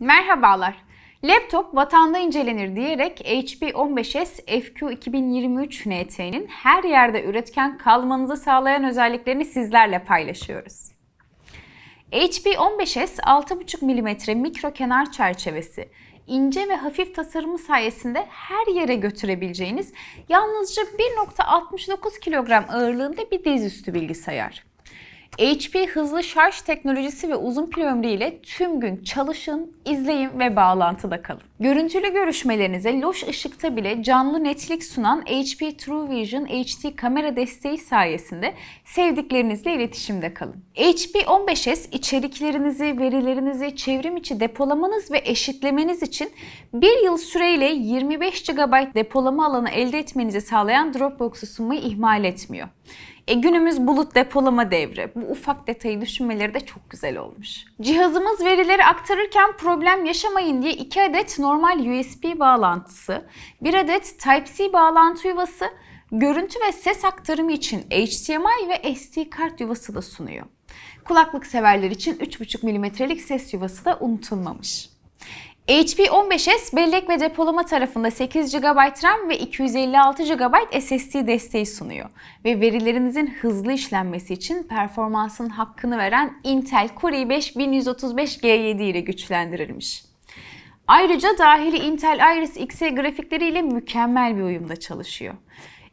Merhabalar. Laptop vatanda incelenir diyerek HP 15s FQ 2023 NT'nin her yerde üretken kalmanızı sağlayan özelliklerini sizlerle paylaşıyoruz. HP 15s 6,5 mm mikro kenar çerçevesi, ince ve hafif tasarımı sayesinde her yere götürebileceğiniz yalnızca 1.69 kilogram ağırlığında bir dizüstü bilgisayar. HP hızlı şarj teknolojisi ve uzun pil ömrü ile tüm gün çalışın, izleyin ve bağlantıda kalın. Görüntülü görüşmelerinize loş ışıkta bile canlı netlik sunan HP True Vision HD kamera desteği sayesinde sevdiklerinizle iletişimde kalın. HP 15s içeriklerinizi, verilerinizi çevrim içi depolamanız ve eşitlemeniz için bir yıl süreyle 25 GB depolama alanı elde etmenizi sağlayan Dropbox'u sunmayı ihmal etmiyor. E günümüz bulut depolama devri. Bu ufak detayı düşünmeleri de çok güzel olmuş. Cihazımız verileri aktarırken problem yaşamayın diye 2 adet normal USB bağlantısı, 1 adet Type-C bağlantı yuvası, görüntü ve ses aktarımı için HDMI ve SD kart yuvası da sunuyor. Kulaklık severler için 3,5 mm'lik ses yuvası da unutulmamış. HP 15s bellek ve depolama tarafında 8 GB RAM ve 256 GB SSD desteği sunuyor. Ve verilerinizin hızlı işlenmesi için performansın hakkını veren Intel Core i5 1135G7 ile güçlendirilmiş. Ayrıca dahili Intel Iris Xe grafikleriyle mükemmel bir uyumda çalışıyor.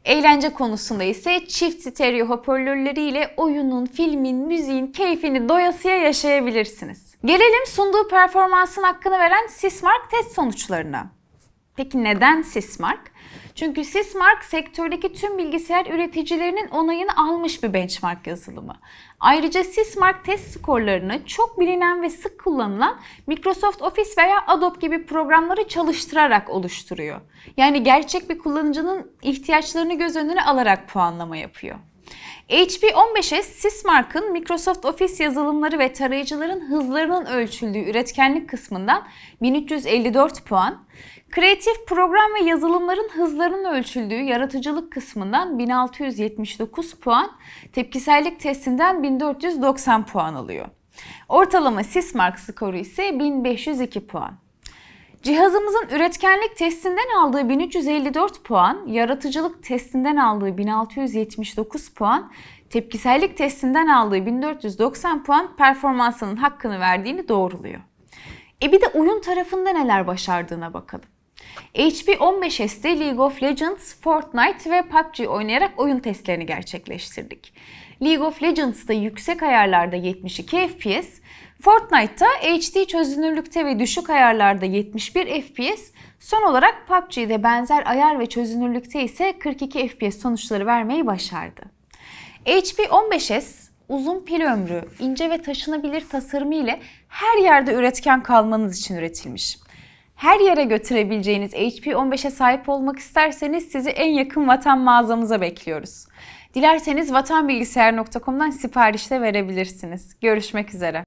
Eğlence konusunda ise çift stereo hoparlörleriyle oyunun, filmin, müziğin keyfini doyasıya yaşayabilirsiniz. Gelelim sunduğu performansın hakkını veren Sysmark test sonuçlarına. Peki neden Sysmark? Çünkü Sysmark sektördeki tüm bilgisayar üreticilerinin onayını almış bir benchmark yazılımı. Ayrıca Sysmark test skorlarını çok bilinen ve sık kullanılan Microsoft Office veya Adobe gibi programları çalıştırarak oluşturuyor. Yani gerçek bir kullanıcının ihtiyaçlarını göz önüne alarak puanlama yapıyor. HP 15s Sysmark'ın Microsoft Office yazılımları ve tarayıcıların hızlarının ölçüldüğü üretkenlik kısmından 1354 puan, kreatif program ve yazılımların hızlarının ölçüldüğü yaratıcılık kısmından 1679 puan, tepkisellik testinden 1490 puan alıyor. Ortalama Sysmark skoru ise 1502 puan. Cihazımızın üretkenlik testinden aldığı 1354 puan, yaratıcılık testinden aldığı 1679 puan, tepkisellik testinden aldığı 1490 puan performansının hakkını verdiğini doğruluyor. E bir de oyun tarafında neler başardığına bakalım. HP 15s'te League of Legends, Fortnite ve PUBG oynayarak oyun testlerini gerçekleştirdik. League of Legends'ta yüksek ayarlarda 72 FPS, Fortnite'ta HD çözünürlükte ve düşük ayarlarda 71 FPS, son olarak PUBG'de benzer ayar ve çözünürlükte ise 42 FPS sonuçları vermeyi başardı. HP 15s uzun pil ömrü, ince ve taşınabilir tasarımı ile her yerde üretken kalmanız için üretilmiş. Her yere götürebileceğiniz HP 15'e sahip olmak isterseniz sizi en yakın vatan mağazamıza bekliyoruz. Dilerseniz vatanbilgisayar.com'dan sipariş de verebilirsiniz. Görüşmek üzere.